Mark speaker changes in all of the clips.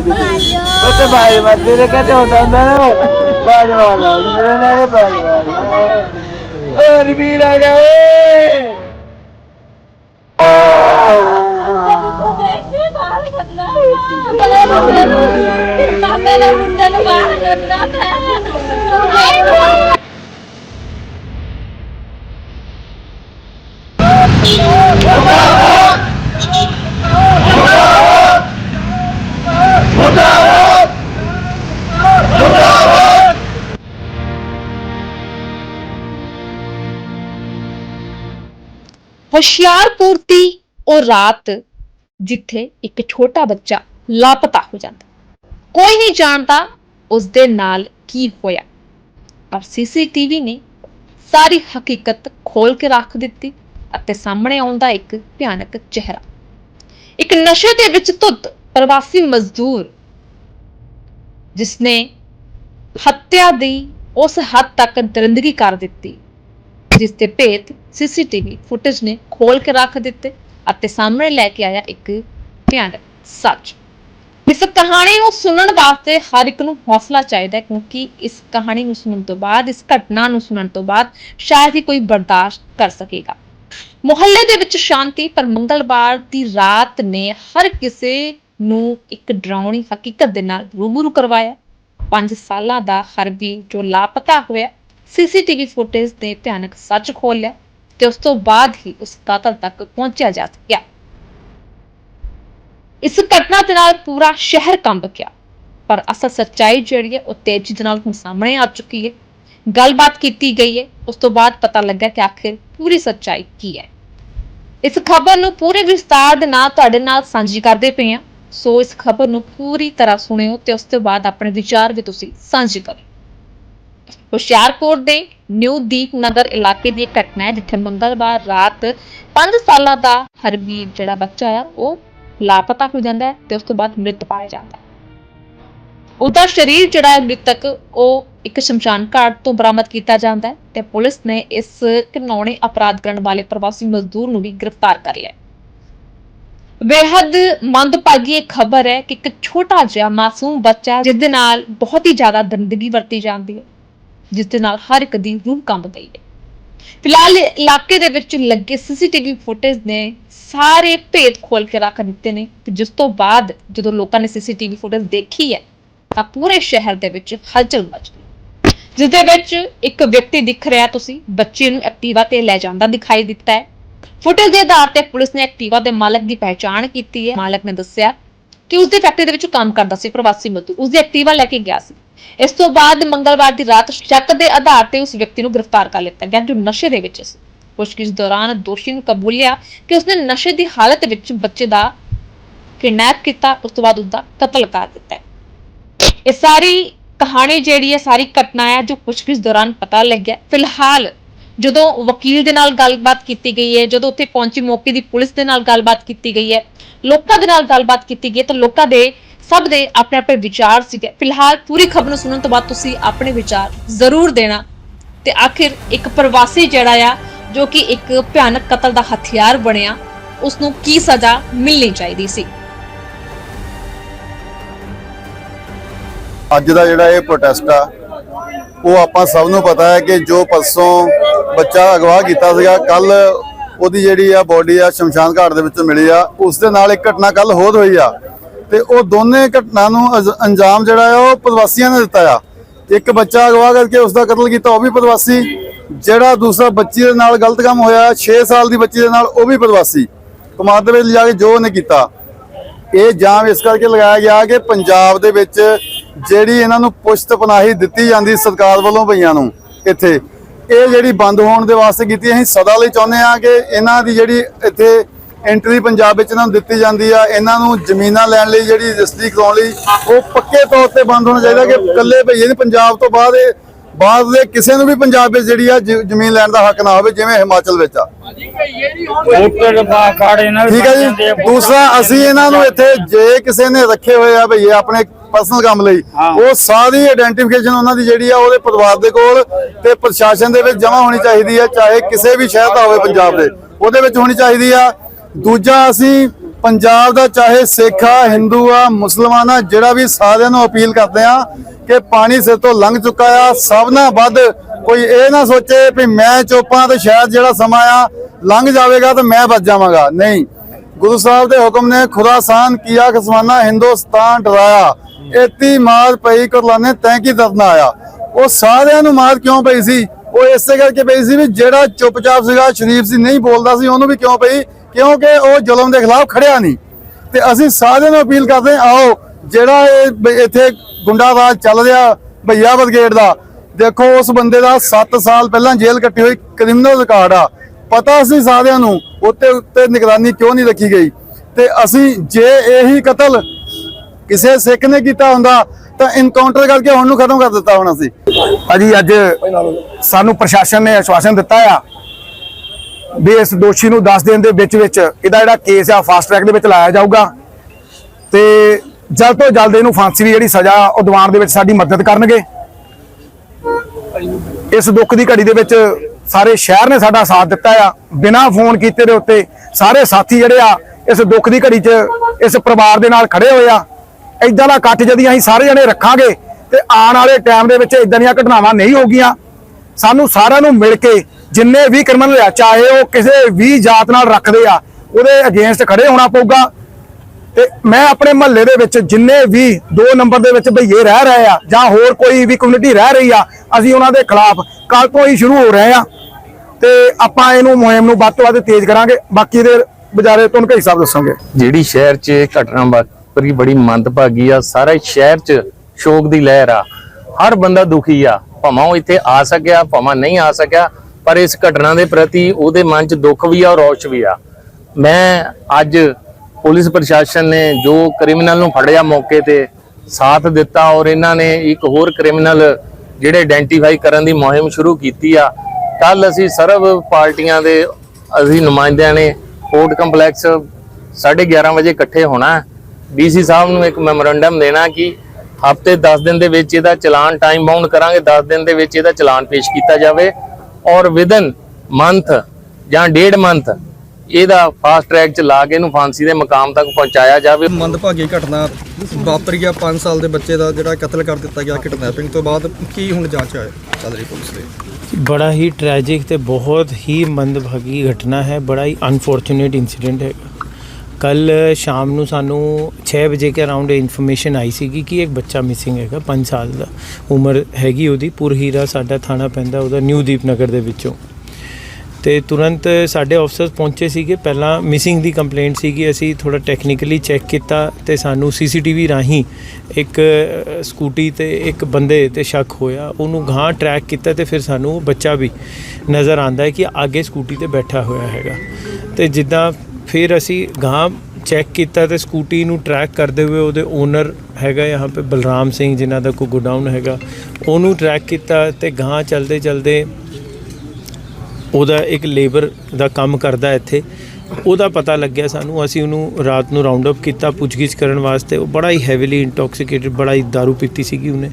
Speaker 1: ਬੱਤੇ ਬਾਈ ਬੱਤੇ ਦੇ ਕਹਤੇ ਹੁੰਦਾ ਹੁੰਦਾ ਨਾ ਬਾਜ ਵਾਲਾ ਮੇਰੇ ਨਾਲ ਬਾਜ ਵਾਲਾ ਓਏ ਵੀਰ ਆ ਗਿਆ, ਓਏ।
Speaker 2: ਮੇਰੇ ਮੁੰਡੇ ਨੂੰ ਬਾਹਰ ਕੱਢਣਾ ਤਾਂ
Speaker 3: ਹੁਸ਼ਿਆਰਪੁਰ ਦੀ ਉਹ ਰਾਤ ਜਿੱਥੇ ਇੱਕ ਛੋਟਾ ਬੱਚਾ ਲਾਪਤਾ ਹੋ ਜਾਂਦਾ। ਕੋਈ ਨਹੀਂ ਜਾਣਦਾ ਉਸ ਦੇ ਨਾਲ ਕੀ ਹੋਇਆ। ਪਰ ਸੀਸੀਟੀਵੀ ਨੇ ਸਾਰੀ ਹਕੀਕਤ ਖੋਲ ਕੇ ਰੱਖ ਦਿੱਤੀ ਅਤੇ ਸਾਹਮਣੇ ਆਉਂਦਾ ਇੱਕ ਭਿਆਨਕ ਚਿਹਰਾ। ਇੱਕ ਨਸ਼ੇ ਦੇ ਵਿੱਚ ਧੁੱਤ ਪ੍ਰਵਾਸੀ ਮਜ਼ਦੂਰ, ਜਿਸਨੇ ਹੱਤਿਆ ਦੀ ਉਸ ਹੱਦ ਤੱਕ ਦਰਿੰਦਗੀ ਕਰ ਦਿੱਤੀ। ਜਿਸ ਦੇ ਭੇਤ ਸੀਸੀਟੀਵੀ ਫੁਟੇਜ ਨੇ ਖੋਲ ਕੇ ਰੱਖ ਦਿੱਤੇ ਅਤੇ ਸਾਹਮਣੇ ਲੈ ਕੇ ਆਇਆ ਇੱਕ ਭਿਆਨਕ ਸੱਚ। ਇਸ ਕਹਾਣੀ ਨੂੰ ਸੁਣਨ ਵਾਸਤੇ ਹਰ ਇੱਕ ਨੂੰ ਹੌਸਲਾ ਚਾਹੀਦਾ ਕਿਉਂਕਿ ਇਸ ਕਹਾਣੀ ਨੂੰ ਸੁਣਨ ਤੋਂ ਬਾਅਦ, ਇਸ ਘਟਨਾ ਨੂੰ ਸੁਣਨ ਤੋਂ ਬਾਅਦ ਸ਼ਾਇਦ ਹੀ ਕੋਈ ਬਰਦਾਸ਼ਤ ਕਰ ਸਕੇਗਾ। ਮੁਹੱਲੇ ਦੇ ਵਿੱਚ ਸ਼ਾਂਤੀ, ਪਰ ਮੰਗਲਵਾਰ ਦੀ ਰਾਤ ਨੇ ਹਰ ਕਿਸੇ ਨੂੰ ਇੱਕ ਡਰਾਉਣੀ ਹਕੀਕਤ ਦੇ ਨਾਲ ਰੂਬਰੂ ਕਰਵਾਇਆ। 5 ਸਾਲਾਂ ਦਾ ਹਰਬੀ ਜੋ ਲਾਪਤਾ ਹੋਇਆ ਸੀਸੀਟੀਵੀ ਫੁਟੇਜ ਨੇ ਭਿਆਨਕ ਸੱਚ ਖੋਲ੍ਹਿਆ ਤੇ ਉਸ ਤੋਂ ਬਾਅਦ ਹੀ ਉਸ ਕਾਤਲ ਤੱਕ ਪਹੁੰਚਿਆ ਜਾ ਸਕਿਆ। ਇਸ ਘਟਨਾ ਦੇ ਨਾਲ ਪੂਰਾ ਸ਼ਹਿਰ ਕੰਬ ਗਿਆ, ਪਰ ਅਸਲ ਸੱਚਾਈ ਜਿਹੜੀ ਹੈ ਉਹ ਤੇਜ਼ੀ ਦੇ ਨਾਲ ਹੁਣ ਸਾਹਮਣੇ ਆ ਚੁੱਕੀ ਹੈ। ਗੱਲਬਾਤ ਕੀਤੀ ਗਈ ਹੈ, ਉਸ ਤੋਂ ਬਾਅਦ ਪਤਾ ਲੱਗਾ ਕਿ ਆਖਿਰ ਪੂਰੀ ਸੱਚਾਈ ਕੀ ਹੈ। ਇਸ ਖਬਰ ਨੂੰ ਪੂਰੇ ਵਿਸਤਾਰ ਦੇ ਨਾਲ ਤੁਹਾਡੇ ਨਾਲ ਸਾਂਝੀ ਕਰਦੇ ਪਏ ਹਾਂ। ਸੋ ਇਸ ਖਬਰ ਨੂੰ ਪੂਰੀ ਤਰ੍ਹਾਂ ਸੁਣਿਓ ਤੇ ਉਸ ਤੋਂ ਬਾਅਦ ਆਪਣੇ ਵਿਚਾਰ ਵੀ ਤੁਸੀਂ ਸਾਂਝੇ ਕਰੋ। ਹੁਸ਼ਿਆਰਪੁਰ ਦੇ ਨਿਊ ਦੀਪ ਨਗਰ ਇਲਾਕੇ ਦੀ ਇੱਕ ਘਟਨਾ ਹੈ, ਜਿੱਥੇ ਮੰਗਲਵਾਰ ਰਾਤ 5 ਸਾਲਾਂ ਦਾ ਹਰਵੀਰ ਜਿਹੜਾ ਬੱਚਾ ਆ, ਉਹ ਲਾਪਤਾ ਹੋ ਜਾਂਦਾ ਹੈ ਤੇ ਉਸ ਤੋਂ ਬਾਅਦ ਮ੍ਰਿਤ ਪਾਇਆ ਜਾਂਦਾ ਹੈ। ਉਹਦਾ ਸਰੀਰ ਜਿਹੜਾ ਹੈ ਮ੍ਰਿਤਕ, ਉਹ ਇੱਕ ਸ਼ਮਸ਼ਾਨ ਘਾਟ ਤੋਂ ਬਰਾਮਦ ਕੀਤਾ ਜਾਂਦਾ ਹੈ ਤੇ ਪੁਲਿਸ ਨੇ ਇਸ ਘਿਨੌਣੇ ਅਪਰਾਧ ਕਰਨ ਵਾਲੇ ਪ੍ਰਵਾਸੀ ਮਜ਼ਦੂਰ ਨੂੰ ਵੀ ਗ੍ਰਿਫਤਾਰ ਕਰ ਲਿਆ ਬੇਹੱਦ ਮੰਦਭਾਗੀ ਇਹ ਖਬਰ ਹੈ ਕਿ ਇੱਕ ਛੋਟਾ ਜਿਹਾ ਮਾਸੂਮ ਬੱਚਾ ਜਿਸ ਦੇ ਨਾਲ ਬਹੁਤ ਹੀ ਜ਼ਿਆਦਾ ਗੰਦਗੀ ਵਰਤੀ ਜਾਂਦੀ ਹੈ। ਜਿਸ ਦੇ ਨਾਲ ਹਰ ਇੱਕ ਦੀ ਰੂਹ ਕੰਬ ਗਈ ਹੈ। ਫਿਲਹਾਲ ਇਲਾਕੇ ਦੇ ਵਿੱਚ ਲੱਗੇ ਸੀਸੀਟੀਵੀ ਫੁਟੇਜ ਨੇ ਸਾਰੇ ਭੇਦ ਖੋਲ ਕੇ ਰੱਖ ਦਿੱਤੇ ਨੇ ਤੇ ਜਿਸ ਤੋਂ ਬਾਅਦ ਜਦੋਂ ਲੋਕਾਂ ਨੇ ਸੀਸੀਟੀਵੀ ਫੁਟੇਜ ਦੇਖੀ ਹੈ, ਤਾਂ ਪੂਰੇ ਸ਼ਹਿਰ ਦੇ ਵਿੱਚ ਹਲਚਲ ਮਚ ਗਈ। ਜਿਸ ਦੇ ਵਿੱਚ ਇੱਕ ਵਿਅਕਤੀ ਦਿਖ ਰਿਹਾ ਤੁਸੀਂ, ਬੱਚੇ ਨੂੰ ਐਕਟਿਵਾ ਤੇ ਲੈ ਜਾਂਦਾ ਦਿਖਾਈ ਦਿੱਤਾ ਹੈ। ਫੁਟੇਜ ਦੇ ਆਧਾਰ ਤੇ ਪੁਲਿਸ ਨੇ ਐਕਟਿਵਾ ਦੇ ਮਾਲਕ ਦੀ ਪਹਿਚਾਣ ਕੀਤੀ ਹੈ। ਮਾਲਕ ਨੇ ਦੱਸਿਆ ਕਿ ਉਸ ਦੀ ਫੈਕਟਰੀ ਦੇ ਵਿੱਚ ਕੰਮ ਕਰਦਾ ਸੀ ਪ੍ਰਵਾਸੀ ਮਜ਼ਦੂਰ। ਉਸ ਦੀ ਐਕਟਿਵਾ ਲੈ ਕੇ ਗਿਆ ਸੀ। ਇਸ ਤੋਂ ਬਾਅਦ ਮੰਗਲਵਾਰ ਦੀ ਰਾਤ ਸ਼ੱਕ ਦੇ ਆਧਾਰ ਤੇ ਉਸ ਵਿਅਕਤੀ ਨੂੰ ਗ੍ਰਿਫਤਾਰ ਕਰ ਲਿੱਤਾ ਗਿਆ ਜੋ ਨਸ਼ੇ ਦੇ ਵਿੱਚ ਸੀ। ਪੁੱਛਗਿੱਛ ਦੌਰਾਨ ਦੋਸ਼ੀ ਨੂੰ ਕਬੂਲਿਆ ਕਿ ਉਸਨੇ ਨਸ਼ੇ ਦੀ ਹਾਲਤ ਵਿੱਚ ਬੱਚੇ ਦਾ ਕਿਡਨੈਪ ਕੀਤਾ, ਉਸ ਤੋਂ ਬਾਅਦ ਉਸਦਾ ਕਤਲ ਕਰ ਦਿੱਤਾ ਇਹ ਸਾਰੀ ਕਹਾਣੀ ਜਿਹੜੀ ਹੈ, ਸਾਰੀ ਘਟਨਾ ਹੈ ਜੋ ਪੁੱਛਗਿੱਛ ਦੌਰਾਨ ਪਤਾ ਲੱਗਿਆ। ਫਿਲਹਾਲ ਜਦੋਂ ਵਕੀਲ ਦੇ ਨਾਲ ਗੱਲਬਾਤ ਕੀਤੀ ਗਈ ਹੈ, ਜਦੋਂ ਉੱਥੇ ਪਹੁੰਚੀ ਮੌਕੇ ਦੀ ਪੁਲਿਸ ਦੇ ਨਾਲ ਗੱਲਬਾਤ ਕੀਤੀ ਗਈ ਹੈ, ਲੋਕਾਂ ਦੇ ਨਾਲ ਗੱਲਬਾਤ ਕੀਤੀ ਗਈ ਹੈ, ਤਾਂ ਲੋਕਾਂ ਦੇ ਸਭ ਦੇ ਆਪਣੇ ਆਪਣੇ ਵਿਚਾਰ ਸੀਗੇ। ਫਿਲਹਾਲ ਪੂਰੀ ਖਬਰ ਨੂੰ ਸੁਣਨ ਤੋਂ ਬਾਅਦ ਤੁਸੀਂ ਆਪਣੇ ਵਿਚਾਰ ਜ਼ਰੂਰ ਦੇਣਾ। ਤੇ ਆਖਿਰ ਇੱਕ ਪ੍ਰਵਾਸੀ ਜਿਹੜਾ ਆ, ਜੋ ਕਿ ਇੱਕ ਭਿਆਨਕ ਕਤਲ ਦਾ ਹਥਿਆਰ ਬਣਿਆ ਉਸ ਨੂੰ ਕੀ ਸਜ਼ਾ ਮਿਲਣੀ ਚਾਹੀਦੀ ਸੀ?
Speaker 4: ਅੱਜ ਦਾ ਜਿਹੜਾ ਇਹ ਪ੍ਰੋਟੈਸਟ ਆ, ਉਹ ਆਪਾਂ ਸਭ ਨੂੰ ਪਤਾ ਹੈ ਕਿ ਜੋ ਪਰਸੋਂ ਬੱਚਾ ਅਗਵਾ ਕੀਤਾ ਸੀਗਾ ਕੱਲ ਉਹਦੀ ਜਿਹੜੀ ਆ ਬੋਡੀ ਆ ਸ਼ਮਸ਼ਾਨ ਘਾਟ ਦੇ ਵਿੱਚੋਂ ਮਿਲੀ ਆ। ਉਸ ਦੇ ਨਾਲ ਇੱਕ ਘਟਨਾ ਕੱਲ ਹੋਰ ਹੋਈ ਆ। ਤੇ ਉਹ ਦੋਨੇ ਘਟਨਾ ਨੂੰ ਅਜ- ਅੰਜਾਮ ਜਿਹੜਾ ਆ, ਉਹ ਪ੍ਰਵਾਸੀਆਂ ਨੇ ਦਿੱਤਾ ਆ। ਇੱਕ ਬੱਚਾ ਅਗਵਾ ਕਰਕੇ ਉਸ ਦਾ ਕਤਲ ਕੀਤਾ, ਉਹ ਵੀ ਪ੍ਰਵਾਸੀ। ਜਿਹੜਾ ਦੂਸਰਾ ਬੱਚੀ ਦੇ ਨਾਲ ਗਲਤ ਕੰਮ ਹੋਇਆ 6 ਸਾਲ ਦੀ ਬੱਚੀ ਦੇ ਨਾਲ ਉਹ ਵੀ ਪ੍ਰਵਾਸੀ। ਕਮਾਦ ਦੇ ਵਿੱਚ ਲਿਜਾ ਕੇ ਜੋ ਉਹਨੇ ਕੀਤਾ। ਇਹ ਜਾਮ ਇਸ ਕਰਕੇ ਲਗਾਇਆ ਗਿਆ ਕਿ ਪੰਜਾਬ ਦੇ ਵਿੱਚ ਜਿਹੜੀ ਇਹਨਾਂ ਨੂੰ ਪੁਸ਼ਤ ਪਨਾਹੀ ਦਿੱਤੀ ਜਾਂਦੀ ਸਰਕਾਰ ਵੱਲੋਂ ਪਈਆਂ ਨੂੰ ਇੱਥੇ, ਇਹ ਜਿਹੜੀ ਬੰਦ ਹੋਣ ਦੇ ਵਾਸਤੇ ਕੀਤੀ, ਅਸੀਂ ਸਦਾ ਲਈ ਚਾਹੁੰਦੇ ਹਾਂ ਕਿ ਇਹਨਾਂ ਦੀ ਜਿਹੜੀ ਇੱਥੇ ਐਂਟਰੀ ਪੰਜਾਬ ਵਿੱਚ ਇਹਨਾਂ ਨੂੰ ਦਿੱਤੀ ਜਾਂਦੀ ਆ। ਇਹਨਾਂ ਨੂੰ ਜ਼ਮੀਨਾਂ ਲੈਣ ਲਈ ਜਿਹੜੀ ਰਜਿਸਟਰੀ ਕਰਾਉਣ ਲਈ ਉਹ ਪੱਕੇ ਤੌਰ ਤੇ ਬੰਦ ਹੋਣਾ ਚਾਹੀਦਾ ਕਿ ਇਕੱਲੇ ਭਈਏ ਨਹੀਂ ਪੰਜਾਬ ਤੋਂ ਬਾਅਦ ਇਹ ਬਾਅਦ ਦੇ ਕਿਸੇ ਨੂੰ ਵੀ ਪੰਜਾਬ ਵਿੱਚ ਜਿਹੜੀ ਆ ਜ- ਜ਼ਮੀਨ ਲੈਣ ਦਾ ਹੱਕ ਨਾ ਹੋਵੇ ਜਿਵੇਂ ਹਿਮਾਚਲ ਵਿੱਚ ਆ।
Speaker 1: ਵੋਟਰ
Speaker 4: ਠੀਕ ਹੈ ਜੀ। ਦੂਸਰਾ ਅਸੀਂ ਇਹਨਾਂ ਨੂੰ ਇੱਥੇ ਜੇ ਕਿਸੇ ਨੇ ਰੱਖੇ ਹੋਏ ਆ ਭਈਏ ਆਪਣੇ ਪਰਸਨਲ ਕੰਮ ਲਈ
Speaker 1: ਹਾਂ।
Speaker 4: ਉਹ ਸਾਰੀ ਆਇਡੈਂਟੀਫਿਕੇਸ਼ਨ ਉਹਨਾਂ ਦੀ ਜਿਹੜੀ ਆ ਉਹਦੇ ਪਰਿਵਾਰ ਦੇ ਕੋਲ ਤੇ ਪ੍ਰਸ਼ਾਸਨ ਦੇ ਵਿੱਚ ਜਮ੍ਹਾਂ ਹੋਣੀ ਚਾਹੀਦੀ ਹੈ ਚਾਹੇ ਕਿਸੇ ਵੀ ਸ਼ਹਿਰ ਦਾ ਹੋਵੇ ਪੰਜਾਬ ਦੇ। ਉਹਦੇ ਵਿੱਚ ਹੋਣੀ ਚਾਹੀਦੀ ਆ ਦੂਜਾ ਅਸੀਂ ਪੰਜਾਬ ਦਾ ਚਾਹੇ ਸਿੱਖ ਆ, ਹਿੰਦੂ ਆ, ਮੁਸਲਮਾਨ ਆ, ਜਿਹੜਾ ਵੀ ਸਾਰਿਆਂ ਨੂੰ ਅਪੀਲ ਕਰਦੇ ਆ ਕਿ ਪਾਣੀ ਸਿਰ ਤੋਂ ਲੰਘ ਚੁੱਕਾ ਆ। ਸਭ ਨਾਲ ਵੱਧ ਕੋਈ ਇਹ ਨਾ ਸੋਚੇ ਵੀ ਮੈਂ ਚੁੱਪਾਂ ਤੇ ਸ਼ਾਇਦ ਜਿਹੜਾ ਸਮਾਂ ਆ ਲੰਘ ਜਾਵੇਗਾ ਤਾਂ ਮੈਂ ਬਚ ਜਾਵਾਂਗਾ। ਨਹੀਂ। ਗੁਰੂ ਸਾਹਿਬ ਦੇ ਹੁਕਮ ਨੇ ਖੁਦਾਸਾਨ ਕੀਆ ਖਸਮਾਨਾ ਹਿੰਦੁਸਤਾਨ ਡਰਾਇਆ। ਇਤੀ ਮਾਰ ਪਈ ਕੁਰਲਾਨੇ ਤੈਂ ਕੀ ਦਰਦ ਆਇਆ। ਉਹ ਸਾਰਿਆਂ ਨੂੰ ਮਾਰ ਕਿਉਂ ਪਈ ਸੀ? ਉਹ ਇਸੇ ਕਰਕੇ ਪਈ ਸੀ ਵੀ ਜਿਹੜਾ ਚੁੱਪਚਾਪ ਸੀਗਾ, ਸ਼ਰੀਫ ਸੀ, ਨਹੀਂ ਬੋਲਦਾ ਸੀ, ਉਹਨੂੰ ਵੀ ਕਿਉਂ ਪਈ? ਕਿਉਂਕਿ ਉਹ ਜ਼ੁਲਮ ਦੇ ਖਿਲਾਫ ਖੜਿਆ ਨਹੀਂ। ਤੇ ਅਸੀਂ ਸਾਰਿਆਂ ਨੂੰ ਅਪੀਲ ਕਰਦੇ ਹਾਂ, ਆਓ ਜਿਹੜਾ ਇਹ ਇੱਥੇ ਗੁੰਡਾ ਰਾਜ ਚੱਲ ਰਿਹਾ ਭਈਆ ਬਰਗੇਡ ਦਾ ਦੇਖੋ ਉਸ ਬੰਦੇ ਦਾ 7 ਸਾਲ ਪਹਿਲਾਂ ਜੇਲ੍ਹ ਕੱਟੀ ਹੋਈ ਕ੍ਰਿਮੀਨਲ ਰਿਕਾਰਡ ਆ। ਪਤਾ ਸੀ ਸਾਰਿਆਂ ਨੂੰ ਉੱਤੇ ਉੱਤੇ ਨਿਗਰਾਨੀ ਕਿਉਂ ਨਹੀਂ ਰੱਖੀ ਗਈ? ਤੇ ਅਸੀਂ ਜੇ ਇਹੀ ਕਤਲ ਕਿਸੇ ਸਿੱਖ ਨੇ ਕੀਤਾ ਹੁੰਦਾ ਤਾਂ ਇਨਕਾਊਂਟਰ ਕਰਕੇ ਹੁਣ ਨੂੰ ਖਤਮ ਕਰ ਦਿੱਤਾ ਹੋਣਾ ਸੀ।
Speaker 5: ਅਜੀ ਅੱਜ ਸਾਨੂੰ ਪ੍ਰਸ਼ਾਸਨ ਨੇ ਆਸ਼ਵਾਸਨ ਦਿੱਤਾ ਆ ਵੀ ਇਸ ਦੋਸ਼ੀ ਨੂੰ 10 ਦਿਨ ਦੇ ਵਿੱਚ ਵਿੱਚ ਇਹਦਾ ਜਿਹੜਾ ਕੇਸ ਆ ਫਾਸਟ ਟਰੈਕ ਦੇ ਵਿੱਚ ਲਾਇਆ ਜਾਊਗਾ। ਤੇ ਜਲਦ ਤੋਂ ਜਲਦ ਇਹਨੂੰ ਫਾਂਸੀ ਦੀ ਜਿਹੜੀ ਸਜ਼ਾ, ਉਹ ਦਿਵਾਉਣ ਦੇ ਵਿੱਚ ਸਾਡੀ ਮਦਦ ਕਰਨਗੇ। ਇਸ ਦੁੱਖ ਦੀ ਘੜੀ ਦੇ ਵਿੱਚ ਸਾਰੇ ਸ਼ਹਿਰ ਨੇ ਸਾਡਾ ਸਾਥ ਦਿੱਤਾ ਆ। ਬਿਨਾਂ ਫੋਨ ਕੀਤੇ ਦੇ ਉੱਤੇ ਸਾਰੇ ਸਾਥੀ ਜਿਹੜੇ ਆ, ਇਸ ਦੁੱਖ ਦੀ ਘੜੀ 'ਚ ਇਸ ਪਰਿਵਾਰ ਦੇ ਨਾਲ ਖੜੇ ਹੋਏ ਆ। ਇਦਾਂ ਦਾ ਇਕੱਠ ਜਦੀ ਅਸੀਂ ਸਾਰੇ ਜਣੇ ਰੱਖਾਂਗੇ ਤੇ ਆਉਣ ਵਾਲੇ ਟਾਈਮ ਦੇ ਵਿੱਚ ਇਦਾਂ ਦੀਆਂ ਘਟਨਾਵਾਂ ਨਹੀਂ ਹੋਗੀਆਂ। ਸਾਨੂੰ ਸਾਰਿਆਂ ਨੂੰ ਮਿਲ ਕੇ ਜਿੰਨੇ ਵੀ ਕ੍ਰਿਮੀਨਲ ਆ, ਚਾਹੇ ਉਹ ਕਿਸੇ ਵੀ ਜਾਤ ਨਾਲ ਰੱਖਦੇ ਆ, ਉਹਦੇ ਅਗੇਂਸਟ ਖੜੇ ਹੋਣਾ ਪਊਗਾ। ਤੇ ਮੈਂ ਆਪਣੇ ਮਹੱਲੇ ਦੇ ਵਿੱਚ ਜਿੰਨੇ ਵੀ 2 ਨੰਬਰ ਦੇ ਵਿੱਚ ਭਈਏ ਰਹਿ ਰਹੇ ਆ, ਜਾਂ ਹੋਰ ਕੋਈ ਵੀ ਕਮਿਊਨਿਟੀ ਰਹਿ ਰਹੀ ਆ, ਅਸੀਂ ਉਹਨਾਂ ਦੇ ਖਿਲਾਫ ਕੱਲ ਤੋਂ ਹੀ ਸ਼ੁਰੂ ਹੋ ਰਹੇ ਆ। ਤੇ ਆਪਾਂ ਇਹਨੂੰ ਮੁਹਿੰਮ ਨੂੰ ਵੱਧ ਤੋਂ ਵੱਧ ਤੇਜ਼ ਕਰਾਂਗੇ। ਬਾਕੀ ਦੇ ਬਜ਼ਾਰੇ ਤੁਹਾਨੂੰ ਕਈ ਸਾਹਿਬ ਦੱਸਾਂਗੇ।
Speaker 6: ਜਿਹੜੀ ਸ਼ਹਿਰ 'ਚ ਇਹ ਘਟਨਾ ਵਾਪਰੀ, ਬੜੀ ਮੰਦਭਾਗੀ ਆ। ਸਾਰੇ ਸ਼ਹਿਰ 'ਚ ਸ਼ੋਕ ਦੀ ਲਹਿਰ ਆ। ਹਰ ਬੰਦਾ ਦੁਖੀ ਆ। ਭਾਵੇਂ ਉਹ ਇੱਥੇ ਆ ਸਕਿਆ, ਭਾਵੇਂ ਨਹੀਂ ਆ ਸਕਿਆ। ਪਰ ਇਸ ਘਟਨਾ ਦੇ ਪ੍ਰਤੀ ਉਹਦੇ ਮਨ 'ਚ ਦੁੱਖ ਵੀ ਆ ਔਰ ਰੋਸ਼ ਵੀ ਆ। ਮੈਂ ਅੱਜ ਪੁਲਿਸ ਪ੍ਰਸ਼ਾਸਨ ਨੇ ਜੋ ਕ੍ਰਿਮੀਨਲ ਨੂੰ ਫੜਿਆ ਮੌਕੇ ਤੇ, ਸਾਥ ਦਿੱਤਾ ਔਰ ਇਹਨਾਂ ਨੇ ਇੱਕ ਹੋਰ ਕ੍ਰਿਮੀਨਲ ਜਿਹੜੇ ਆਇਡੈਂਟੀਫਾਈ ਕਰਨ ਦੀ ਮੁਹਿੰਮ ਸ਼ੁਰੂ ਕੀਤੀ ਆ। ਕੱਲ ਅਸੀਂ ਸਰਵ ਪਾਰਟੀਆਂ ਦੇ ਅਸੀਂ ਨੁਮਾਇੰਦਿਆਂ ਨੇ ਕੋਰਟ ਕੰਪਲੈਕਸ 11:30 ਵਜੇ ਇਕੱਠੇ ਹੋਣਾ। ਡੀਸੀ ਸਾਹਿਬ ਨੂੰ ਇੱਕ ਮੈਮੋਰੰਡਮ ਦੇਣਾ ਕਿ ਹਫ਼ਤੇ 10 ਦਿਨ ਦੇ ਵਿੱਚ ਇਹਦਾ ਚਲਾਨ ਟਾਈਮ ਬਾਉਂਡ ਕਰਾਂਗੇ 10 ਦਿਨ ਦੇ ਵਿੱਚ ਇਹਦਾ ਚਲਾਨ ਪੇਸ਼ ਕੀਤਾ ਜਾਵੇ। ਔਰ ਵਿਦਨ ਮੰਥ ਜਾਂ ਡੇਢ ਮੰਥ ਇਹਦਾ ਫਾਸਟ ਟਰੈਕ ਚ ਲਾ ਕੇ ਇਹਨੂੰ ਫਾਂਸੀ ਦੇ ਮਕਾਮ ਤੱਕ ਪਹੁੰਚਾਇਆ ਜਾਵੇ।
Speaker 7: ਮੰਦਭਾਗੀ ਘਟਨਾ ਵਾਪਰੀ ਆ 5 ਸਾਲ ਦੇ ਬੱਚੇ ਦਾ ਜਿਹੜਾ ਕਤਲ ਕਰ ਦਿੱਤਾ ਗਿਆ ਕਿਡਨੈਪਿੰਗ ਤੋਂ ਬਾਅਦ। ਕੀ ਹੁਣ ਜਾਂਚ ਹੈ ਚੱਲ ਰਹੀ ਪੁਲਿਸ ਦੀ?
Speaker 8: ਬੜਾ ਹੀ ਟ੍ਰੈਜਿਕ ਤੇ ਬਹੁਤ ਹੀ ਮੰਦਭਾਗੀ ਘਟਨਾ ਹੈ। ਬੜਾ ਹੀ ਅਨਫੋਰਚੂਨੇਟ ਇਨਸੀਡੈਂਟ ਹੈ ਕੱਲ ਸ਼ਾਮ ਨੂੰ ਸਾਨੂੰ 6 ਵਜੇ ਕੇ ਅਰਾਊਂਡ ਇਨਫੋਰਮੇਸ਼ਨ ਆਈ ਸੀਗੀ ਕਿ ਇੱਕ ਬੱਚਾ ਮਿਸਿੰਗ ਹੈਗਾ 5 ਸਾਲ ਦਾ। ਉਮਰ ਹੈਗੀ ਉਹਦੀ, ਪੁਰਹੀਰਾ ਸਾਡਾ ਥਾਣਾ ਪੈਂਦਾ ਉਹਦਾ ਨਿਊ ਦੀਪਨਗਰ ਦੇ ਵਿੱਚੋਂ। ਤੇ ਤੁਰੰਤ ਸਾਡੇ ਅਫਸਰਸ ਪਹੁੰਚੇ ਸੀਗੇ। ਪਹਿਲਾਂ ਮਿਸਿੰਗ ਦੀ ਕੰਪਲੇਂਟ ਸੀਗੀ, ਅਸੀਂ ਥੋੜਾ ਟੈਕਨੀਕਲੀ ਚੈੱਕ ਕੀਤਾ ਤੇ ਸਾਨੂੰ ਸੀਸੀਟੀਵੀ ਰਾਹੀਂ ਇੱਕ ਸਕੂਟੀ ਤੇ ਇੱਕ ਬੰਦੇ ਤੇ ਸ਼ੱਕ ਹੋਇਆ। ਉਹਨੂੰ ਗਾਂ ਟਰੈਕ ਕੀਤਾ ਤੇ ਫਿਰ ਸਾਨੂੰ ਉਹ ਬੱਚਾ ਵੀ ਨਜ਼ਰ ਆਂਦਾ ਹੈ ਕਿ ਅੱਗੇ ਸਕੂਟੀ ਤੇ ਬੈਠਾ ਹੋਇਆ ਹੈਗਾ। ਤੇ ਜਿੱਦਾਂ ਫਿਰ ਅਸੀਂ ਗਾਂ ਚੈੱਕ ਕੀਤਾ ਤੇ ਸਕੂਟੀ ਨੂੰ ਟਰੈਕ ਕਰਦੇ ਹੋਏ ਉਹਦੇ ਓਨਰ ਹੈਗਾ ਯਹਾਂ ਪੇ ਬਲਰਾਮ ਸਿੰਘ, ਜਿਨ੍ਹਾਂ ਦਾ ਕੋ ਗੋਡਾਊਨ ਹੈਗਾ, ਉਹਨੂੰ ਟਰੈਕ ਕੀਤਾ ਤੇ ਗਾਂ ਚਲਦੇ ਚਲਦੇ ਉਹਦਾ ਇੱਕ ਲੇਬਰ ਦਾ ਕੰਮ ਕਰਦਾ ਇੱਥੇ। ਉਹਦਾ ਪਤਾ ਲੱਗਿਆ ਸਾਨੂੰ, ਅਸੀਂ ਉਹਨੂੰ ਰਾਤ ਨੂੰ ਰਾਉਂਡ ਅਪ ਕੀਤਾ, ਪੁੱਛਗਿੱਛ ਕਰਨ ਵਾਸਤੇ। ਉਹ ਬੜਾ ਹੀ ਹੈਵੀਲੀ ਇੰਟੌਕਸੀਕੇਟਡ ਬੜਾ ਹੀ ਦਾਰੂ ਪੀਤੀ ਸੀਗੀ ਉਹਨੇ।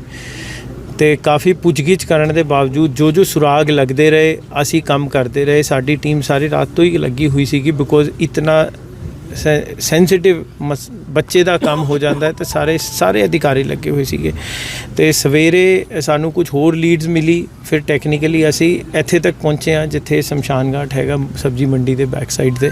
Speaker 8: ਤੇ ਕਾਫੀ ਪੁੱਛਗਿੱਛ ਕਰਨ ਦੇ ਬਾਵਜੂਦ ਜੋ ਜੋ ਸੁਰਾਗ ਲੱਗਦੇ ਰਹੇ, ਅਸੀਂ ਕੰਮ ਕਰਦੇ ਰਹੇ, ਸਾਡੀ ਟੀਮ ਸਾਰੀ ਰਾਤ ਤੋਂ ਹੀ ਲੱਗੀ ਹੋਈ ਸੀਗੀ ਬਿਕੋਜ਼ ਇਤਨਾ ਸੈਂਸਿਟਿਵ ਬੱਚੇ ਦਾ ਕੰਮ ਹੋ ਜਾਂਦਾ ਹੈ ਤੇ ਸਾਰੇ ਸਾਰੇ ਅਧਿਕਾਰੀ ਲੱਗੇ ਹੋਏ ਸੀਗੇ। ਤੇ ਸਵੇਰੇ ਸਾਨੂੰ ਕੁਝ ਹੋਰ ਲੀਡਸ ਮਿਲੀ, ਫਿਰ ਟੈਕਨੀਕਲੀ ਅਸੀਂ ਇੱਥੇ ਤੱਕ ਪਹੁੰਚੇ ਹਾਂ, ਜਿੱਥੇ ਸ਼ਮਸ਼ਾਨਘਾਟ ਹੈਗਾ ਸਬਜੀ ਮੰਡੀ ਦੇ ਬੈਕ ਸਾਈਡ ਤੇ।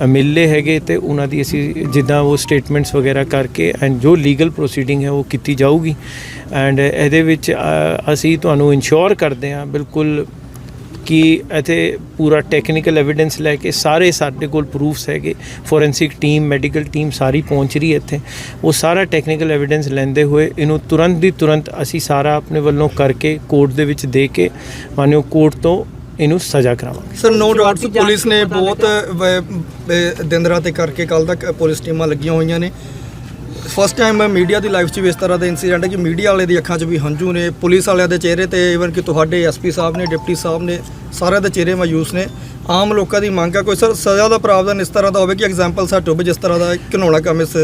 Speaker 8: ਅ, ਮਿਲ ਲਏ ਹੈਗੇ ਤੇ ਉਹਨਾਂ ਦੀ ਅਸੀਂ ਜਿੱਦਾਂ ਉਹ ਸਟੇਟਮੈਂਟਸ ਵਗੈਰਾ ਕਰਕੇ ਐਂਡ ਜੋ ਲੀਗਲ ਪ੍ਰੋਸੀਡਿੰਗ ਹੈ ਉਹ ਕੀਤੀ ਜਾਊਗੀ ਐਂਡ ਇਹਦੇ ਵਿੱਚ ਅਸੀਂ ਤੁਹਾਨੂੰ ਇਨਸ਼ੋਰ ਕਰਦੇ ਹਾਂ ਬਿਲਕੁਲ ਕਿ ਇੱਥੇ ਪੂਰਾ ਟੈਕਨੀਕਲ ਐਵੀਡੈਂਸ ਲੈ ਕੇ ਸਾਰੇ ਸਾਡੇ ਕੋਲ ਪ੍ਰੂਫਸ ਹੈਗੇ ਫੋਰੈਂਸਿਕ ਟੀਮ ਮੈਡੀਕਲ ਟੀਮ ਸਾਰੀ ਪਹੁੰਚ ਰਹੀ ਹੈ ਇੱਥੇ। ਉਹ ਸਾਰਾ ਟੈਕਨੀਕਲ ਐਵੀਡੈਂਸ ਲੈਂਦੇ ਹੋਏ ਇਹਨੂੰ ਤੁਰੰਤ ਦੀ ਤੁਰੰਤ ਅਸੀਂ ਸਾਰਾ ਆਪਣੇ ਵੱਲੋਂ ਕਰਕੇ ਕੋਰਟ ਦੇ ਵਿੱਚ ਦੇ ਕੇ ਮਾਨਿਓ ਕੋਰਟ ਤੋਂ ਇਹਨੂੰ ਸਜ਼ਾ ਕਰਾਵਾਂਗੇ।
Speaker 7: ਸਰ ਨੋ ਡਾਊਟਸ ਪੁਲਿਸ ਨੇ ਬਹੁਤ ਵ- ਦਿਨ ਰਾਤ ਇੱਕ ਕਰਕੇ ਕੱਲ ਤੱਕ ਪੁਲਿਸ ਟੀਮਾਂ ਲੱਗੀਆਂ ਹੋਈਆਂ ਨੇ। ਫਸਟ ਟਾਈਮ ਮੀਡੀਆ ਦੀ ਲਾਈਫ 'ਚ ਵੀ ਇਸ ਤਰ੍ਹਾਂ ਦਾ ਇਨਸੀਡੈਂਟ ਹੈ ਕਿ ਮੀਡੀਆ ਵਾਲੇ ਦੀ ਅੱਖਾਂ 'ਚ ਵੀ ਹੰਝੂ ਨੇ ਪੁਲਿਸ ਵਾਲਿਆਂ ਦੇ ਚਿਹਰੇ ਤੇ ਇਵਨ ਕਿ ਤੁਹਾਡੇ ਐਸਪੀ ਸਾਹਿਬ ਨੇ ਡਿਪਟੀ ਸਾਹਿਬ ਨੇ ਸਾਰਿਆਂ ਦੇ ਚਿਹਰੇ ਮਾਯੂਸ ਨੇ। ਆਮ ਲੋਕਾਂ ਦੀ ਮੰਗ ਹੈ ਕੋਈ ਸਰ ਸਜ਼ਾ ਦਾ ਪ੍ਰਾਵਧਾਨ ਇਸ ਤਰ੍ਹਾਂ ਦਾ ਹੋਵੇ ਕਿ ਐਗਜ਼ਾਮਪਲ ਸੈੱਟ ਹੋਵੇ ਜਿਸ ਤਰ੍ਹਾਂ ਦਾ ਘਿਨਾਉਣਾ ਕੰਮ ਇਸ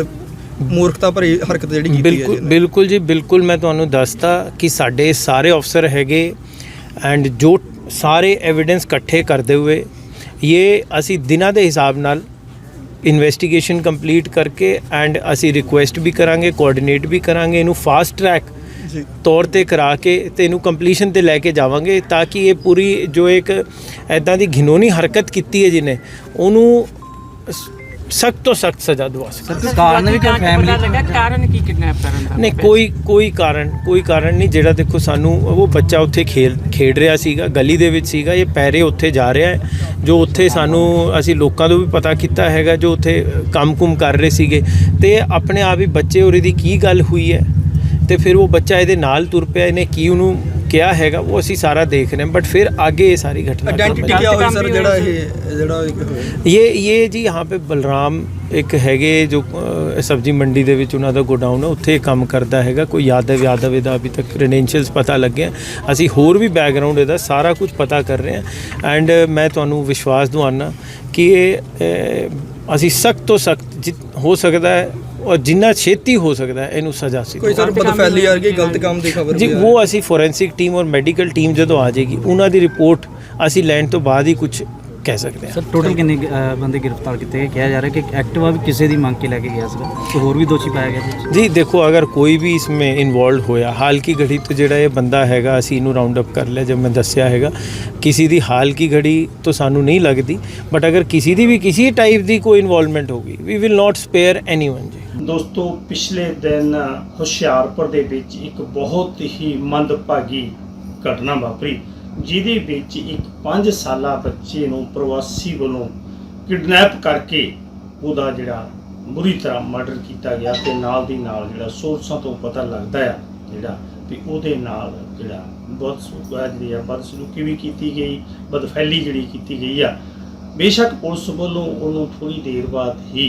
Speaker 7: ਮੂਰਖਤਾ ਭਰੀ ਹਰਕਤ ਜਿਹੜੀ ਕੀਤੀ ਹੈ
Speaker 8: ਬਿਲਕੁਲ
Speaker 7: ਜੀ।
Speaker 8: ਬਿਲਕੁਲ ਜੀ ਬਿਲਕੁਲ ਮੈਂ ਤੁਹਾਨੂੰ ਦੱਸਤਾ ਕਿ ਸਾਡੇ ਸਾਰੇ ਅਫਸਰ ਹੈਗੇ ਐਂਡ ਜੋ ਸਾਰੇ ਐਵੀਡੈਂਸ ਇਕੱਠੇ ਕਰਦੇ ਹੋਏ ਇਹ ਅਸੀਂ ਦਿਨਾਂ ਦੇ ਹਿਸਾਬ ਨਾਲ ਇਨਵੈਸਟੀਗੇਸ਼ਨ ਕੰਪਲੀਟ ਕਰਕੇ ਐਂਡ ਅਸੀਂ ਰਿਕੁਐਸਟ ਵੀ ਕਰਾਂਗੇ ਕੋਆਰਡੀਨੇਟ ਵੀ ਕਰਾਂਗੇ ਇਹਨੂੰ ਫਾਸਟ ਟਰੈਕ ਤੌਰ ਤੇ ਕਰਾ ਕੇ ਤੇ ਇਹਨੂੰ ਕੰਪਲੀਸ਼ਨ ਤੇ ਲੈ ਕੇ ਜਾਵਾਂਗੇ ਤਾਂ ਕਿ ਇਹ ਪੂਰੀ ਜੋ ਇੱਕ ਐਦਾਂ ਦੀ ਘਿਨੌਣੀ ਹਰਕਤ ਕੀਤੀ ਹੈ ਜਿਹਨੇ ਉਹਨੂੰ ਸਖਤ ਤੋਂ ਸਖਤ ਸਜ਼ਾ ਦਵਾ ਸਕਦਾ।
Speaker 1: ਕਾਰਨ ਵੀ ਕੋਈ ਫੈਮਿਲੀ
Speaker 8: ਨਹੀਂ ਕੋਈ ਕੋਈ ਕਾਰਨ ਕੋਈ ਕਾਰਨ ਨਹੀਂ ਜਿਹੜਾ ਦੇਖੋ ਸਾਨੂੰ ਉਹ ਬੱਚਾ ਉੱਥੇ ਖੇਲ ਖੇਡ ਰਿਹਾ ਸੀਗਾ ਗਲੀ ਦੇ ਵਿੱਚ ਸੀਗਾ ਇਹ ਪੈਰੇ ਉੱਥੇ ਜਾ ਰਿਹਾ ਹੈ ਜੋ ਉੱਥੇ ਸਾਨੂੰ ਅਸੀਂ ਲੋਕਾਂ ਤੋਂ ਵੀ ਪਤਾ ਕੀਤਾ ਹੈਗਾ ਜੋ ਉੱਥੇ ਕੰਮ-ਕੁਮ ਕਰ ਰਹੇ ਸੀਗੇ। ਤੇ ਆਪਣੇ ਆਪ ਹੀ ਬੱਚੇ ਔਰ ਇਹਦੀ ਕੀ ਗੱਲ ਹੋਈ ਹੈ? ਤੇ ਫਿਰ ਉਹ ਬੱਚਾ ਇਹਦੇ ਨਾਲ ਤੁਰ ਪਿਆ ਇਹਨੇ ਕੀ ਉਹਨੂੰ ਕਿਹਾ ਹੈਗਾ ਉਹ ਅਸੀਂ ਸਾਰਾ ਦੇਖ ਰਹੇ ਹਾਂ ਬਟ ਫਿਰ ਆਗੇ ਇਹ ਸਾਰੀ ਘਟਨਾ
Speaker 7: ਆਇडेंटिटी क्या हुई सर ਜਿਹੜਾ ਇਹ ਜਿਹੜਾ ਇਹ
Speaker 8: ਇਹ ਇਹ ਜੀ ਹਾਂ ਪੇ ਬਲਰਾਮ ਇੱਕ ਹੈਗੇ ਜੋ ਸਬਜ਼ੀ ਮੰਡੀ ਦੇ ਵਿੱਚ ਉਹਨਾਂ ਦਾ ਗੋਡਾਊਨ ਹੈ ਉੱਥੇ ਇਹ ਕੰਮ ਕਰਦਾ ਹੈਗਾ ਕੋਈ ਯਾਦਵ ਯਾਦਵ ਇਹਦਾ ਅਭੀ ਤੱਕ ਕ੍ਰੈਡੈਂਸ਼ੀਅਲਸ ਪਤਾ ਲੱਗੇ ਆ। ਅਸੀਂ ਹੋਰ ਵੀ ਬੈਕਗ੍ਰਾਉਂਡ ਇਹਦਾ ਸਾਰਾ ਕੁਝ ਪਤਾ ਕਰ ਰਹੇ ਹਾਂ। ਐਂਡ ਮੈਂ ਤੁਹਾਨੂੰ ਵਿਸ਼ਵਾਸ ਦਿਵਾਨਾ ਕਿ ਇਹ ਅਸੀਂ ਸਖਤ ਤੋਂ ਸਖਤ ਹੋ ਸਕਦਾ ਹੈ ਔਰ ਜਿੰਨਾ ਛੇਤੀ ਹੋ ਸਕਦਾ ਹੈ ਇਹਨੂੰ ਸਜ਼ਾ ਸੀ
Speaker 7: ਕੋਈ ਸਰ ਬਦਫੈਲੀ ਵਰਗੀ ਗਲਤ ਕੰਮ ਦੀ ਖਬਰ
Speaker 8: ਜੀ
Speaker 7: ਆ
Speaker 8: ਉਹ ਅਸੀਂ ਫੋਰੈਂਸਿਕ ਟੀਮ ਔਰ ਮੈਡੀਕਲ ਟੀਮ ਜਦੋਂ ਆ ਜਾਏਗੀ ਉਹਨਾਂ ਦੀ ਰਿਪੋਰਟ ਅਸੀਂ ਲੈਣ ਤੋਂ ਬਾਅਦ ਹੀ ਕੁਝ ਕਹਿ ਸਕਦੇ ਹਾਂ।
Speaker 9: ਸਰ ਟੋਟਲ ਕਿੰਨੇ ਬੰਦੇ ਗ੍ਰਿਫਤਾਰ ਕੀਤੇ ਗਏ? ਕਿਹਾ ਜਾ ਰਿਹਾ ਕਿ ਐਕਟਿਵਾ ਵੀ ਕਿਸੇ ਦੀ ਮੰਗ ਕੇ ਲੈ ਕੇ ਗਿਆ ਸੀਗਾ। ਤੇ ਹੋਰ ਵੀ ਦੋਸ਼ੀ ਪਾਇਆ ਗਿਆ ਸੀ
Speaker 8: ਜੀ ਦੇਖੋ ਅਗਰ ਕੋਈ ਵੀ ਇਸमें ਇਨਵੋਲਵ ਹੋਇਆ ਹਾਲ ਕੀ ਘੜੀ ਤੋਂ ਜਿਹੜਾ ਇਹ ਬੰਦਾ ਹੈਗਾ ਅਸੀਂ ਇਹਨੂੰ ਰਾਉਂਡ ਅਪ ਕਰ ਲਿਆ ਜਦ ਮੈਂ ਦੱਸਿਆ ਹੈਗਾ ਕਿਸੇ ਦੀ ਹਾਲ ਕੀ ਘੜੀ ਤੋਂ ਸਾਨੂੰ ਨਹੀਂ ਲੱਗਦੀ ਬਟ ਅਗਰ ਕਿਸੇ ਦੀ ਵੀ ਕਿਸੇ ਟਾਈਪ ਦੀ ਕੋਈ ਇਨਵੋਲਵਮੈਂਟ ਹੋਗੀ we will not spare anyone
Speaker 10: ਦੋਸਤੋ, ਪਿਛਲੇ ਦਿਨ ਹੁਸ਼ਿਆਰਪੁਰ ਦੇ ਵਿੱਚ ਇੱਕ ਬਹੁਤ ਹੀ ਮੰਦਭਾਗੀ ਘਟਨਾ ਵਾਪਰੀ, ਜਿਹਦੇ ਵਿੱਚ ਇੱਕ 5 ਸਾਲਾ ਬੱਚੇ ਨੂੰ ਪ੍ਰਵਾਸੀ ਵੱਲੋਂ ਕਿਡਨੈਪ ਕਰਕੇ ਉਹਦਾ ਜਿਹੜਾ ਬੁਰੀ ਤਰ੍ਹਾਂ ਮਰਡਰ ਕੀਤਾ ਗਿਆ ਤੇ ਨਾਲ ਦੀ ਨਾਲ ਜਿਹੜਾ ਸੋਰਸਾਂ ਤੋਂ ਪਤਾ ਲੱਗਦਾ ਆ ਜਿਹੜਾ ਵੀ ਉਹਦੇ ਨਾਲ ਜਿਹੜਾ ਬਹੁਤ ਬਦਸਲੂਕੀ ਜਿਹੜੀ ਆ ਬਦਸਲੂਕੀ ਵੀ ਕੀਤੀ ਗਈ, ਬਦਫੈਲੀ ਜਿਹੜੀ ਕੀਤੀ ਗਈ ਆ। ਬੇਸ਼ੱਕ ਪੁਲਿਸ ਵੱਲੋਂ ਉਹਨੂੰ ਥੋੜੀ ਦੇਰ ਬਾਅਦ ਹੀ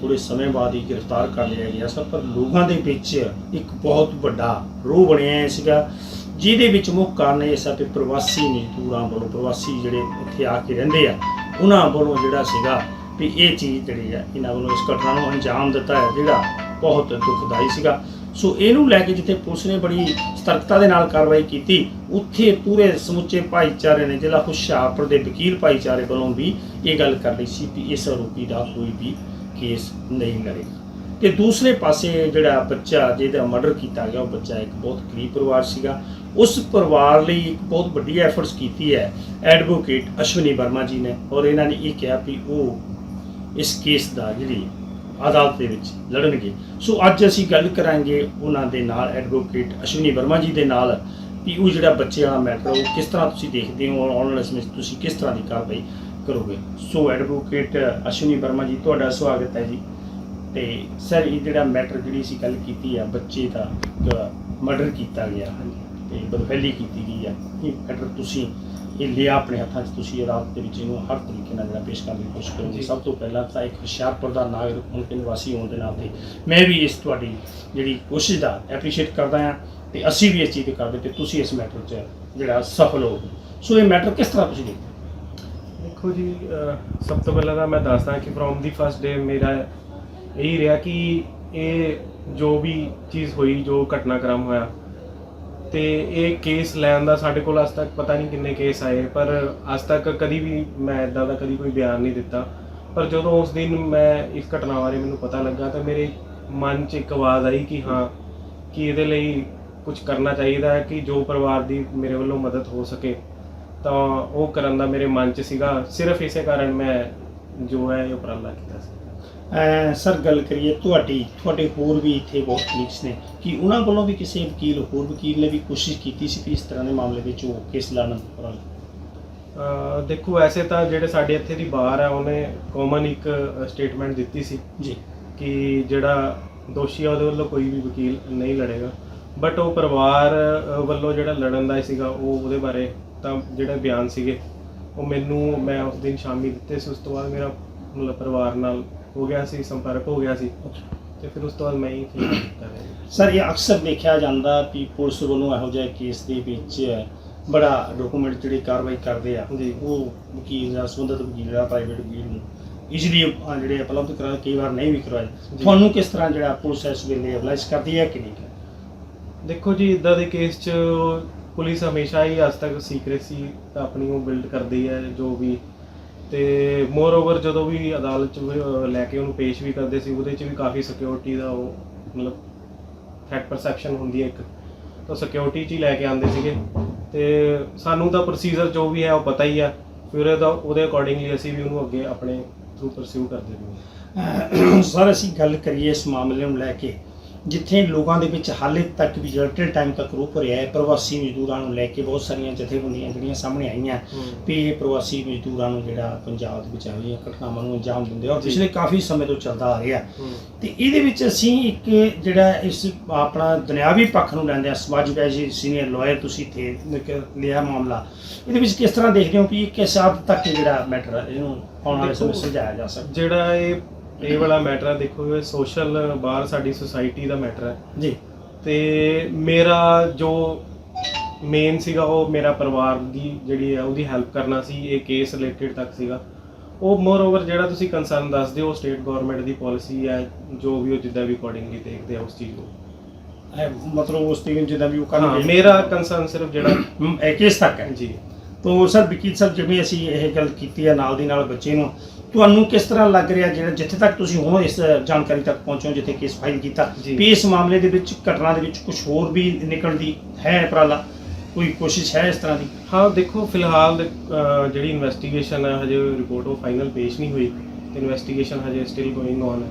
Speaker 10: ਥੋੜੇ ਸਮੇਂ ਬਾਅਦ ਹੀ ਗ੍ਰਿਫਤਾਰ ਕਰ ਲਿਆ ਗਿਆ ਸਭ ਪਰ ਲੋਕਾਂ ਦੇ ਵਿੱਚ ਇੱਕ ਬਹੁਤ ਵੱਡਾ ਰੋਹ ਬਣਿਆ ਸੀਗਾ, ਜਿਹਦੇ ਵਿੱਚ ਮੁੱਖ ਕਾਰਨ ਇਹ ਸੀ ਕਿ ਪ੍ਰਵਾਸੀ ਮਜ਼ਦੂਰਾਂ ਵੱਲੋਂ ਪ੍ਰਵਾਸੀ ਜਿਹੜੇ ਇੱਥੇ ਆ ਕੇ ਰਹਿੰਦੇ ਆ, ਉਹਨਾਂ ਵੱਲੋਂ ਜਿਹੜਾ ਸੀਗਾ ਵੀ ਇਹ ਚੀਜ਼ ਜਿਹੜੀ ਆ, ਇਹਨਾਂ ਵੱਲੋਂ ਇਸ ਘਟਨਾ ਨੂੰ ਅੰਜਾਮ ਦਿੱਤਾ ਹੈ, ਜਿਹੜਾ ਬਹੁਤ ਦੁਖਦਾਈ ਸੀਗਾ। ਸੋ ਇਹਨੂੰ ਲੈ ਕੇ ਜਿੱਥੇ ਪੁਲਿਸ ਨੇ ਬੜੀ ਸਤਰਕਤਾ ਦੇ ਨਾਲ ਕਾਰਵਾਈ ਕੀਤੀ, ਉੱਥੇ ਪੂਰੇ ਸਮੁੱਚੇ ਭਾਈਚਾਰੇ ਨੇ, ਜ਼ਿਲ੍ਹਾ ਹੁਸ਼ਿਆਰਪੁਰ ਦੇ ਵਕੀਲ ਭਾਈਚਾਰੇ ਵੱਲੋਂ ਵੀ ਇਹ ਗੱਲ ਕਰ ਲਈ ਸੀ ਕਿ ਇਸ ਆਰੋਪੀ ਦਾ ਕੋਈ ਵੀ ਕੇਸ ਨਹੀਂ ਲੜੇਗਾ ਤੇ ਦੂਸਰੇ ਪਾਸੇ ਜਿਹੜਾ ਬੱਚਾ ਜਿਹਦਾ ਮਰਡਰ ਕੀਤਾ ਗਿਆ, ਉਹ ਬੱਚਾ ਇੱਕ ਬਹੁਤ ਗਰੀਬ ਪਰਿਵਾਰ ਸੀਗਾ। ਉਸ ਪਰਿਵਾਰ ਲਈ ਇੱਕ ਬਹੁਤ ਵੱਡੀ ਐਫਰਟਸ ਕੀਤੀ ਹੈ ਐਡਵੋਕੇਟ ਅਸ਼ਵਨੀ ਵਰਮਾ ਜੀ ਨੇ ਔਰ ਇਹਨਾਂ ਨੇ ਇਹ ਕਿਹਾ ਵੀ ਉਹ ਇਸ ਕੇਸ ਦਾ ਜਿਹੜੀ ਅਦਾਲਤ ਦੇ ਵਿੱਚ ਲੜਨਗੇ। ਸੋ ਅੱਜ ਅਸੀਂ ਗੱਲ ਕਰਾਂਗੇ ਉਹਨਾਂ ਦੇ ਨਾਲ ਐਡਵੋਕੇਟ ਅਸ਼ਵਨੀ ਵਰਮਾ ਜੀ ਦੇ ਨਾਲ ਵੀ ਉਹ ਜਿਹੜਾ ਬੱਚੇ ਵਾਲਾ ਮੈਟਰ ਉਹ ਕਿਸ ਤਰ੍ਹਾਂ ਤੁਸੀਂ ਦੇਖਦੇ ਹੋ ਔਰ ਆਉਣ ਵਾਲੇ ਸਮੇਂ ਤੁਸੀਂ ਕਿਸ ਤਰ੍ਹਾਂ ਦੀ ਕਾਰਵਾਈ ਕਰੋਗੇ? ਸੋ ਐਡਵੋਕੇਟ ਅਸ਼ਵਨੀ ਵਰਮਾ ਜੀ ਤੁਹਾਡਾ ਸਵਾਗਤ ਹੈ ਜੀ। ਤੇ ਸਰ ਇਹ ਜਿਹੜਾ ਮੈਟਰ ਜਿਹੜੀ ਅਸੀਂ ਗੱਲ ਕੀਤੀ ਆ ਬੱਚੇ ਦਾ ਮਰਡਰ ਕੀਤਾ ਗਿਆ ਤੇ ਬਦਫੈਲੀ ਕੀਤੀ ਗਈ ਆ ਇਹ ਮੈਟਰ ਤੁਸੀਂ ਇਹ ਲਿਆ ਆਪਣੇ ਹੱਥਾਂ 'ਚ ਤੁਸੀਂ ਅਦਾਲਤ ਦੇ ਵਿੱਚ ਇਹਨੂੰ ਹਰ ਤਰੀਕੇ ਨਾਲ ਜਿਹੜਾ ਪੇਸ਼ ਕਰਨ ਦੀ ਕੋਸ਼ਿਸ਼ ਕਰੋਗੇ। ਸਭ ਤੋਂ ਪਹਿਲਾਂ ਤਾਂ ਇੱਕ ਹੁਸ਼ਿਆਰਪੁਰ ਦਾ ਨਾਗਰਿਕ ਹੋਣ ਤੇ ਨਿਵਾਸੀ ਹੋਣ ਦੇ ਨਾਤੇ ਮੈਂ ਵੀ ਇਸ ਤੁਹਾਡੀ ਜਿਹੜੀ ਕੋਸ਼ਿਸ਼ ਦਾ ਐਪਰੀਸ਼ੀਏਟ ਕਰਦਾ ਹਾਂ ਤੇ ਅਸੀਂ ਵੀ ਇਸ ਚੀਜ਼ ਤੇ ਕਰਦੇ ਤੇ ਤੁਸੀਂ ਇਸ ਮੈਟਰ 'ਚ ਜਿਹੜਾ ਸਫਲ ਹੋ ਸੋ ਇਹ ਮੈਟਰ ਕਿਸ ਤਰ੍ਹਾਂ ਤੁਸੀਂ ਦੇਖਦੇ?
Speaker 11: ਦੇਖੋ ਜੀ ਸਭ ਤੋਂ ਪਹਿਲਾਂ ਤਾਂ ਮੈਂ ਦੱਸਦਾ ਕਿ ਫਰੋਮ ਦੀ ਫਸਟ ਡੇ ਮੇਰਾ ਇਹੀ ਰਿਹਾ ਕਿ ਇਹ ਜੋ ਵੀ ਚੀਜ਼ ਹੋਈ, ਜੋ ਘਟਨਾਕ੍ਰਮ ਹੋਇਆ, ਤੇ ਇਹ ਕੇਸ ਲੈਣ ਦਾ ਸਾਡੇ ਕੋਲ ਅੱਜ ਤੱਕ ਪਤਾ ਨਹੀਂ ਕਿੰਨੇ ਕੇਸ ਆਏ, ਪਰ ਅੱਜ ਤੱਕ ਕਦੀ ਵੀ ਮੈਂ ਇਦਾਂ ਦਾ ਕਦੀ ਕੋਈ ਬਿਆਨ ਨਹੀਂ ਦਿੱਤਾ। ਪਰ ਜਦੋਂ ਉਸ ਦਿਨ ਮੈਂ ਇਸ ਘਟਨਾ ਬਾਰੇ ਮੈਨੂੰ ਪਤਾ ਲੱਗਾ ਤਾਂ ਮੇਰੇ ਮਨ 'ਚ ਇੱਕ ਆਵਾਜ਼ ਆਈ ਕਿ ਹਾਂ, ਕਿ ਇਹਦੇ ਲਈ ਕੁਝ ਕਰਨਾ ਚਾਹੀਦਾ ਹੈ ਕਿ ਜੋ ਪਰਿਵਾਰ ਦੀ ਮੇਰੇ ਵੱਲੋਂ ਮਦਦ ਹੋ ਸਕੇ। ਤਾਂ ਉਹ ਕਰਨ ਦਾ ਮੇਰੇ ਮਨ 'ਚ ਸੀਗਾ। ਸਿਰਫ ਇਸੇ ਕਾਰਨ ਮੈਂ ਜੋ ਹੈ ਇਹ ਉਪਰਾਲਾ ਕੀਤਾ ਸੀ।
Speaker 10: ਅਹ ਸਰ ਗੱਲ ਕਰੀਏ ਤੁਹਾਡੀ ਤੁਹਾਡੇ ਹੋਰ ਵੀ ਇੱਥੇ ਬਹੁਤ ਕਲੀਗਸ ਨੇ। ਕਿ ਉਹਨਾਂ ਵੱਲੋਂ ਵੀ ਕਿਸੇ ਵਕੀਲ ਹੋਰ ਵਕੀਲ ਨੇ ਵੀ ਕੋਸ਼ਿਸ਼ ਕੀਤੀ ਸੀ ਕਿ ਇਸ ਤਰ੍ਹਾਂ ਦੇ ਮਾਮਲੇ ਵਿੱਚ ਉਹ ਕੇਸ ਲੜਨ ਉਪਰਾਲਾ?
Speaker 11: ਅਹ ਦੇਖੋ ਵੈਸੇ ਤਾਂ ਜਿਹੜੇ ਸਾਡੇ ਇੱਥੇ ਦੀ ਬਾਰ ਹੈ ਉਹਨੇ ਕਾਮਨ ਇੱਕ ਸਟੇਟਮੈਂਟ ਦਿੱਤੀ ਸੀ
Speaker 10: ਜੀ।
Speaker 11: ਕਿ ਜਿਹੜਾ ਦੋਸ਼ੀ ਆ ਉਹਦੇ ਵੱਲੋਂ ਕੋਈ ਵੀ ਵਕੀਲ ਨਹੀਂ ਲੜੇਗਾ। ਬਟ ਉਹ ਪਰਿਵਾਰ ਅਹ, ਵੱਲੋਂ ਜਿਹੜਾ ਲੜਨ ਦਾ ਸੀਗਾ ਉਹ ਉਹਦੇ ਬਾਰੇ ਤਾਂ ਜਿਹੜੇ ਬਿਆਨ ਸੀਗੇ ਉਹ ਮੈਨੂੰ ਮੈਂ ਉਸ ਦਿਨ ਸ਼ਾਮੀ ਦਿੱਤੇ ਸੀ ਉਸ ਤੋਂ ਬਾਅਦ ਮੇਰਾ ਮਤਲਬ ਪਰਿਵਾਰ ਨਾਲ ਹੋ ਗਿਆ ਸੀ ਸੰਪਰਕ ਹੋ ਗਿਆ ਸੀ। ਤੇ ਫਿਰ ਉਸ ਤੋਂ ਬਾਅਦ ਮੈਂ ਹੀ ਰਿਹਾ।
Speaker 10: ਸਰ ਇਹ ਅਕਸਰ ਦੇਖਿਆ ਜਾਂਦਾ ਕਿ ਪੁਲਿਸ ਵੱਲੋਂ ਇਹੋ ਜਿਹੇ ਕੇਸ ਦੇ ਵਿੱਚ ਬੜਾ ਡਾਕੂਮੈਂਟ ਜਿਹੜੀ ਕਾਰਵਾਈ ਕਰਦੇ ਆ
Speaker 11: ਜੀ।
Speaker 10: ਉਹ ਵਕੀਲ ਜਾਂ ਸੰਬੰਧਿਤ ਵਕੀਲ ਜਾਂ ਪ੍ਰਾਈਵੇਟ ਵਕੀਲ ਨੂੰ ਇਜ਼ੀਲੀ ਜਿਹੜੇ ਉਪਲਬਧ ਕਰਾ ਕਈ ਵਾਰ ਨਹੀਂ ਵੀ ਕਰਵਾਏ। ਤੁਹਾਨੂੰ ਕਿਸ ਤਰ੍ਹਾਂ ਜਿਹੜਾ ਪੁਲਿਸ ਇਸ ਵੇਲੇ ਅਪਲਾਈਸ ਕਰਦੀ ਹੈ ਕਿ ਨਹੀਂ?
Speaker 11: ਦੇਖੋ ਜੀ ਇਦਾਂ ਦੇ ਕੇਸ 'ਚ ਪੁਲਿਸ ਹਮੇਸ਼ਾ ਹੀ ਅੱਜ ਤੱਕ ਸੀਕ੍ਰੇਸੀ ਆਪਣੀ ਉਹ ਬਿਲਡ ਕਰਦੀ ਹੈ ਜੋ ਵੀ। ਤੇ ਮੋਰ ਓਵਰ ਜਦੋਂ ਵੀ ਅਦਾਲਤ 'ਚ ਵੀ, ਲੈ ਕੇ ਉਹਨੂੰ ਪੇਸ਼ ਵੀ ਕਰਦੇ ਸੀ ਉਹਦੇ 'ਚ ਵੀ ਕਾਫੀ ਸਿਕਿਉਰਿਟੀ ਦਾ ਉਹ ਮਤਲਬ ਥ੍ਰੈਟ ਪਰਸੈਪਸ਼ਨ ਹੁੰਦੀ ਹੈ ਇੱਕ। ਤਾਂ ਸਿਕਿਉਰਿਟੀ 'ਚ ਹੀ ਲੈ ਕੇ ਆਉਂਦੇ ਸੀਗੇ। ਤੇ ਸਾਨੂੰ ਤਾਂ ਪ੍ਰੋਸੀਜਰ ਜੋ ਵੀ ਹੈ ਉਹ ਪਤਾ ਹੀ ਆ। ਫਿਰ ਉਹਦਾ ਉਹਦੇ ਅਕੋਰਡਿੰਗਲੀ ਅਸੀਂ ਵੀ ਉਹਨੂੰ ਅੱਗੇ ਆਪਣੇ ਥਰੂ ਪਰਸਿਊ ਕਰਦੇ ਰਹੇ
Speaker 10: ਸਰ ਅਸੀਂ ਗੱਲ ਕਰੀਏ ਇਸ ਮਾਮਲੇ ਨੂੰ ਲੈ ਕੇ। ਜਿੱਥੇ ਲੋਕਾਂ ਦੇ ਵਿੱਚ ਹਾਲੇ ਤੱਕ ਵੀ ਜਿਹੜਾ ਟਾਈਮ ਤੱਕ ਰੂਪ ਰਿਹਾ ਹੈ ਪ੍ਰਵਾਸੀ ਮਜ਼ਦੂਰਾਂ ਨੂੰ ਲੈ ਕੇ ਬਹੁਤ ਸਾਰੀਆਂ ਜਥੇਬੰਦੀਆਂ ਜਿਹੜੀਆਂ ਸਾਹਮਣੇ ਆਈਆਂ ਵੀ ਇਹ ਪ੍ਰਵਾਸੀ ਮਜ਼ਦੂਰਾਂ ਨੂੰ ਜਿਹੜਾ ਪੰਜਾਬ ਦੇ ਵਿੱਚ ਆਈਆਂ ਘਟਨਾਵਾਂ ਨੂੰ ਅੰਜਾਮ ਦਿੰਦੇ ਆ ਔਰ। ਪਿਛਲੇ ਕਾਫੀ ਸਮੇਂ ਤੋਂ ਚੱਲਦਾ ਆ ਰਿਹਾ। ਤੇ ਇਹਦੇ ਵਿੱਚ ਅਸੀਂ ਇੱਕ ਜਿਹੜਾ ਇਸ ਆਪਣਾ ਦੁਨਿਆਵੀ ਪੱਖ ਨੂੰ ਲੈਂਦੇ ਆ ਸਮਾਜ ਐਜ ਸੀਨੀਅਰ ਲਾਇਰ ਤੁਸੀਂ ਨਿਕ- ਲਿਆ ਮਾਮਲਾ। ਇਹਦੇ ਵਿੱਚ ਕਿਸ ਤਰ੍ਹਾਂ ਦੇਖਦੇ ਹੋ ਕਿ ਇਹ ਕਿਸ ਹੱਦ ਤੱਕ ਜਿਹੜਾ ਮੈਟਰ ਇਹਨੂੰ ਆਉਣ ਵਾਲੇ ਸਮੇਂ ਸੁਲਝਾਇਆ ਜਾ ਸਕਦਾ?
Speaker 11: ਜਿਹੜਾ ਇਹ ਇਹ ਵਾਲਾ ਮੈਟਰ ਹੈ ਦੇਖੋ ਇਹ ਸੋਸ਼ਲ ਬਾਹਰ ਸਾਡੀ ਸੁਸਾਇਟੀ ਦਾ ਮੈਟਰ ਹੈ
Speaker 10: ਜੀ।
Speaker 11: ਤੇ ਮੇਰਾ ਜੋ ਮੇਨ ਸੀਗਾ ਉਹ ਮੇਰਾ ਪਰਿਵਾਰ ਦੀ ਜਿਹੜੀ ਹੈ ਉਹਦੀ ਹੈਲਪ ਕਰਨਾ ਸੀ ਇਹ ਕੇਸ ਰਿਲੇਟਡ ਤੱਕ ਸੀਗਾ। ਉਹ ਮੋਰ ਓਵਰ ਜਿਹੜਾ ਤੁਸੀਂ ਕੰਸਰਨ ਦੱਸਦੇ ਹੋ ਸਟੇਟ ਗਵਰਨਮੈਂਟ ਦੀ ਪਾਲਿਸੀ ਹੈ ਜੋ ਵੀ ਉਹ ਜਿੱਦਾਂ ਵੀ ਅਕੋਰਡਿੰਗਲੀ ਦੇਖਦੇ ਆ ਉਸ ਚੀਜ਼ ਨੂੰ।
Speaker 10: ਮਤਲਬ ਉਸ ਤੇ ਜਿੱਦਾਂ ਵੀ ਉਹ
Speaker 11: ਹਾਂ
Speaker 10: ਕਰਨਗੇ
Speaker 11: ਮੇਰਾ ਕੰਸਰਨ ਸਿਰਫ ਜਿਹੜਾ
Speaker 10: ਕਿਸ ਤੱਕ ਹੈ।
Speaker 11: ਜੀ।
Speaker 10: ਤੋ ਸਰ ਵਕੀਲ ਸਾਹਿਬ ਜਿਵੇਂ ਅਸੀਂ ਇਹ ਗੱਲ ਕੀਤੀ ਹੈ ਨਾਲ ਦੀ ਨਾਲ ਬੱਚੇ ਨੂੰ ਤੁਹਾਨੂੰ ਕਿਸ ਤਰ੍ਹਾਂ ਲੱਗ ਰਿਹਾ ਜਿਹੜਾ ਜਿੱਥੇ ਤੱਕ ਤੁਸੀਂ ਹੁਣ ਇਸ ਜਾਣਕਾਰੀ ਤੱਕ ਪਹੁੰਚੇ ਹੋ ਜਿੱਥੇ ਕੇਸ ਫਾਈਲ ਕੀਤਾ। ਵੀ ਇਸ ਮਾਮਲੇ ਦੇ ਵਿੱਚ ਘਟਨਾ ਦੇ ਵਿੱਚ ਕੁਝ ਹੋਰ ਵੀ ਨਿਕਲਣ ਦੀ ਹੈ ਉਪਰਾਲਾ? ਕੋਈ ਕੋਸ਼ਿਸ਼ ਹੈ ਇਸ ਤਰ੍ਹਾਂ ਦੀ?
Speaker 11: ਹਾਂ ਦੇਖੋ ਫਿਲਹਾਲ ਜਿਹੜੀ ਇਨਵੈਸਟੀਗੇਸ਼ਨ ਹੈ ਹਜੇ ਰਿਪੋਰਟ ਉਹ ਫਾਈਨਲ ਪੇਸ਼ ਨਹੀਂ ਹੋਈ। ਇਨਵੈਸਟੀਗੇਸ਼ਨ ਹਜੇ ਸਟਿਲ ਗੋਇੰਗ ਔਨ ਹੈ।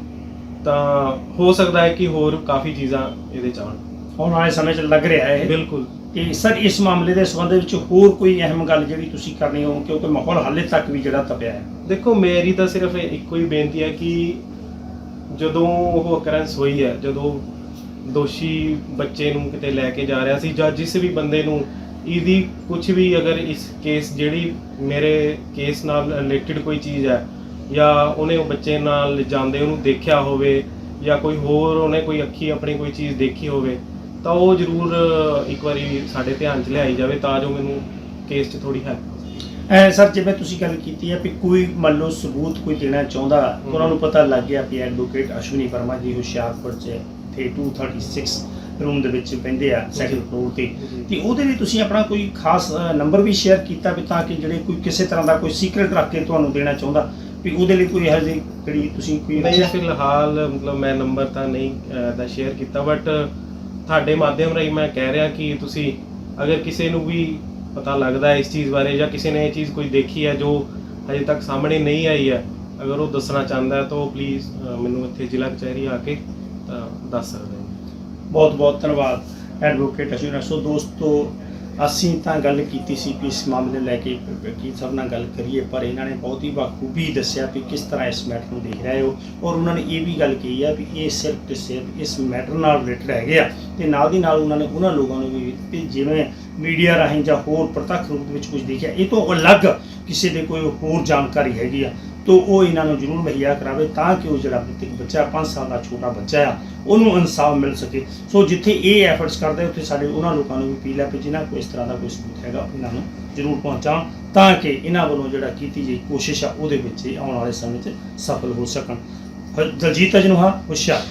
Speaker 11: ਤਾਂ ਹੋ ਸਕਦਾ ਹੈ ਕਿ ਹੋਰ ਕਾਫੀ ਚੀਜ਼ਾਂ ਇਹਦੇ ਚ ਆਉਣ।
Speaker 10: ਆਉਣ ਵਾਲੇ ਸਮੇਂ 'ਚ ਲੱਗ ਰਿਹਾ ਹੈ
Speaker 11: ਬਿਲਕੁਲ।
Speaker 10: ਤੇ ਸਰ, ਇਸ ਮਾਮਲੇ ਦੇ ਸੰਬੰਧ ਵਿੱਚ ਹੋਰ ਕੋਈ ਅਹਿਮ ਗੱਲ ਜਿਹੜੀ ਤੁਸੀਂ ਕਰਨੀ ਹੋ, ਕਿਉਂਕਿ ਮਾਹੌਲ ਹਾਲੇ ਤੱਕ ਵੀ ਜਿਹੜਾ ਤਪਿਆ ਹੈ।
Speaker 11: ਦੇਖੋ, ਮੇਰੀ ਤਾਂ ਸਿਰਫ ਇੱਕੋ ਹੀ ਬੇਨਤੀ ਹੈ ਕਿ ਜਦੋਂ ਉਹ ਅਕਰੈਂਸ ਹੋਈ ਹੈ, ਜਦੋਂ ਦੋਸ਼ੀ ਬੱਚੇ ਨੂੰ ਕਿਤੇ ਲੈ ਕੇ ਜਾ ਰਿਹਾ ਸੀ ਜਾਂ ਜਿਸ ਵੀ ਬੰਦੇ ਨੂੰ, ਇਹਦੀ ਕੁਝ ਵੀ ਅਗਰ ਇਸ ਕੇਸ ਜਿਹੜੀ ਮੇਰੇ ਕੇਸ ਨਾਲ ਰਿਲੇਟਡ ਕੋਈ ਚੀਜ਼ ਹੈ, ਜਾਂ ਉਹਨੇ ਉਹ ਬੱਚੇ ਨਾਲ ਜਾਂਦੇ, ਉਹਨੂੰ ਦੇਖਿਆ ਹੋਵੇ, ਜਾਂ ਕੋਈ ਹੋਰ ਉਹਨੇ ਕੋਈ ਅੱਖੀ ਆਪਣੀ ਕੋਈ ਚੀਜ਼ ਦੇਖੀ ਹੋਵੇ ਤਾਂ ਉਹ ਜ਼ਰੂਰ ਇੱਕ ਵਾਰੀ ਸਾਡੇ ਧਿਆਨ 'ਚ ਲਿਆਈ ਜਾਵੇ ਤਾਂ ਜੋ ਮੈਨੂੰ ਕੇਸ 'ਚ ਥੋੜੀ ਹੈਲਪ ਹੋ ਸਕੇ।
Speaker 10: ਐ ਸਰ ਜਿਵੇਂ ਤੁਸੀਂ ਗੱਲ ਕੀਤੀ ਹੈ ਵੀ ਕੋਈ ਮੰਨ ਲਓ ਸਬੂਤ ਕੋਈ ਦੇਣਾ ਚਾਹੁੰਦਾ ਉਹਨਾਂ ਨੂੰ ਪਤਾ ਲੱਗ ਗਿਆ ਵੀ ਐਡਵੋਕੇਟ ਅਸ਼ਵਨੀ ਵਰਮਾ ਜੀ ਹੁਸ਼ਿਆਰਪੁਰ 'ਚ ਤੇ 236 ਰੂਮ ਦੇ ਵਿੱਚ ਪੈਂਦੇ ਆ ਸੈਕੰਡ ਫਲੋਰ ਤੇ। ਤੇ ਉਹਦੇ ਲਈ ਤੁਸੀਂ ਆਪਣਾ ਕੋਈ ਖਾਸ ਨੰਬਰ ਵੀ ਸ਼ੇਅਰ ਕੀਤਾ ਵੀ ਤਾਂ ਕਿ ਜਿਹੜੇ ਕੋਈ ਕਿਸੇ ਤਰ੍ਹਾਂ ਦਾ ਕੋਈ ਸੀਕ੍ਰੇਟ ਰੱਖ ਕੇ ਤੁਹਾਨੂੰ ਦੇਣਾ ਚਾਹੁੰਦਾ ਵੀ ਉਹਦੇ ਲਈ ਕੋਈ ਇਹੋ ਜਿਹੀ ਜਿਹੜੀ ਤੁਸੀਂ ਕੋਈ
Speaker 11: ਨਹੀਂ ਫਿਲਹਾਲ ਮਤਲਬ ਮੈਂ ਨੰਬਰ ਤਾਂ ਨਹੀਂ ਦਾ ਸ਼ੇਅਰ ਕੀਤਾ ਬਟ ਤੁਹਾਡੇ ਮਾਧਿਅਮ ਰਾਹੀਂ ਮੈਂ ਕਹਿ ਰਿਹਾ ਕਿ ਤੁਸੀਂ ਅਗਰ ਕਿਸੇ ਨੂੰ ਵੀ ਪਤਾ ਲੱਗਦਾ ਹੈ ਇਸ ਚੀਜ਼ ਬਾਰੇ ਜਾਂ ਕਿਸੇ ਨੇ ਇਹ ਚੀਜ਼ ਕੋਈ ਦੇਖੀ ਹੈ ਜੋ ਹਜੇ ਤੱਕ ਸਾਹਮਣੇ ਨਹੀਂ ਆਈ ਹੈ, ਅਗਰ ਉਹ ਦੱਸਣਾ ਚਾਹੁੰਦਾ ਹੈ ਤਾਂ ਉਹ ਪਲੀਜ਼ ਮੈਨੂੰ ਇੱਥੇ ਜ਼ਿਲ੍ਹਾ ਕਚਹਿਰੀ ਆ ਕੇ ਤਾਂ ਦੱਸ ਸਕਦੇ ਨੇ
Speaker 10: ਬਹੁਤ ਬਹੁਤ ਧੰਨਵਾਦ ਐਡਵੋਕੇਟ ਅਸ਼ਵਨੀ ਸੋ ਦੋਸਤੋ ਅਸੀਂ ਤਾਂ ਗੱਲ ਕੀਤੀ ਸੀ ਕਿ ਇਸ ਮਾਮਲੇ ਨੂੰ ਲੈ ਕੇ ਕੀ ਸਭ ਨਾਲ ਗੱਲ ਕਰੀਏ, ਪਰ ਇਹਨਾਂ ਨੇ ਬਹੁਤ ਹੀ ਬਾਖੂਬੀ ਦੱਸਿਆ ਕਿ ਕਿਸ ਤਰ੍ਹਾਂ ਇਸ ਮੈਟਰ ਨੂੰ ਦੇਖ ਰਹੇ ਹੋ। ਔਰ ਉਹਨਾਂ ਨੇ ਇਹ ਵੀ ਗੱਲ ਕਹੀ ਆ ਵੀ ਇਹ ਸਿਰਫ ਤੇ ਸਿਰਫ ਇਸ ਮੈਟਰ ਨਾਲ ਰਿਲੇਟਡ ਹੈਗੇ ਆ ਤੇ ਨਾਲ ਦੀ ਨਾਲ ਉਹਨਾਂ ਨੇ ਉਹਨਾਂ ਲੋਕਾਂ ਨੂੰ ਵੀ ਵੀ ਜਿਵੇਂ ਮੀਡੀਆ ਰਾਹੀਂ ਜਾਂ ਹੋਰ ਪ੍ਰਤੱਖ ਰੂਪ ਵਿੱਚ ਕੁਝ ਦੇਖਿਆ, ਇਹ ਤੋਂ ਅਲੱਗ ਕਿਸੇ ਦੇ ਕੋਈ ਹੋਰ ਜਾਣਕਾਰੀ ਹੈਗੀ ਆ। ਤੋ ਉਹ ਇਹਨਾਂ ਨੂੰ ਜ਼ਰੂਰ ਮੁਹੱਈਆ ਕਰਾਵੇ ਤਾਂ ਕਿ ਉਹ ਜਿਹੜਾ ਮ੍ਰਿਤਕ ਬੱਚਾ 5 ਸਾਲ ਦਾ ਛੋਟਾ ਬੱਚਾ ਆ, ਉਹਨੂੰ ਇਨਸਾਫ ਮਿਲ ਸਕੇ। ਸੋ ਜਿੱਥੇ ਇਹ ਐਫਰਟਸ ਕਰਦੇ ਉੱਥੇ ਸਾਡੇ ਉਹਨਾਂ ਲੋਕਾਂ ਨੂੰ ਵੀ ਅਪੀਲ ਹੈ ਕਿ ਜਿਨ੍ਹਾਂ ਕੋਲ ਇਸ ਤਰ੍ਹਾਂ ਦਾ ਕੋਈ ਸਬੂਤ ਹੈਗਾ ਇਹਨਾਂ ਨੂੰ ਜ਼ਰੂਰ ਪਹੁੰਚਾਉਣ ਤਾਂ ਕਿ ਇਹਨਾਂ ਵੱਲੋਂ ਜਿਹੜਾ ਕੀਤੀ ਗਈ ਕੋਸ਼ਿਸ਼ ਆ, ਉਹਦੇ ਵਿੱਚ ਇਹ ਆਉਣ ਵਾਲੇ ਸਮੇਂ 'ਚ ਸਫਲ ਹੋ ਸਕਣ। ਦਲਜੀਤ ਅਜਨੂਹਾ, ਹੁਸ਼ਿਆਰ।